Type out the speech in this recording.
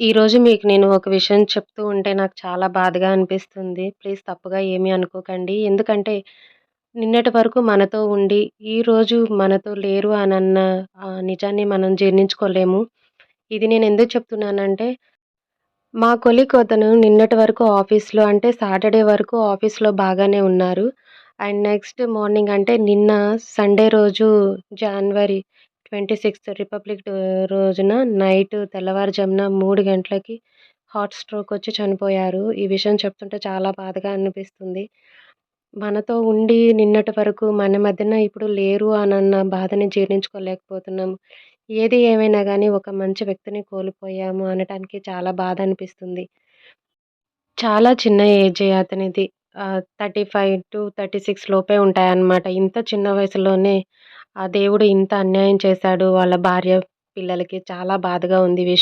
ఈరోజు మీకు నేను ఒక విషయం చెప్తూ ఉంటే నాకు చాలా బాధగా అనిపిస్తుంది. ప్లీజ్ తప్పుగా ఏమీ అనుకోకండి. ఎందుకంటే నిన్నటి వరకు మనతో ఉండి, ఈరోజు మనతో లేరు అనన్న ఆహ్, నిజాన్ని మనం జీర్ణించుకోలేము. ఇది నేను ఎందుకు చెప్తున్నానంటే, మా కొలీగ్ అతను నిన్నటి వరకు ఆఫీస్‌లో అంటే సాటర్‌డే వరకు ఆఫీస్‌లో బాగానే ఉన్నారు. అండ్ నెక్స్ట్ మార్నింగ్ అంటే నిన్న సండే రోజు జనవరి 26థ్ రిపబ్లిక్ రోజున నైట్ తెల్లవారుజామున మూడు గంటలకి హార్ట్ స్ట్రోక్ వచ్చి చనిపోయారు. ఈ విషయం చెప్తుంటే చాలా బాధగా అనిపిస్తుంది. మనతో ఉండి నిన్నటి వరకు మన మధ్యన ఇప్పుడు లేరు అనన్న బాధని జీర్ణించుకోలేకపోతున్నాము. ఏది ఏమైనా కానీ ఒక మంచి వ్యక్తిని కోల్పోయాము అనటానికి చాలా బాధ అనిపిస్తుంది. చాలా చిన్న ఏజ్ అతనిది. Thirty five to thirty six లోపే ఉంటాయన్నమాట. ఇంత చిన్న వయసులోనే ఆ దేవుడు ఇంత అన్యాయం చేశాడు వాళ్ళ భార్య, పిల్లలకి చాలా బాధగా ఉంది విషయం.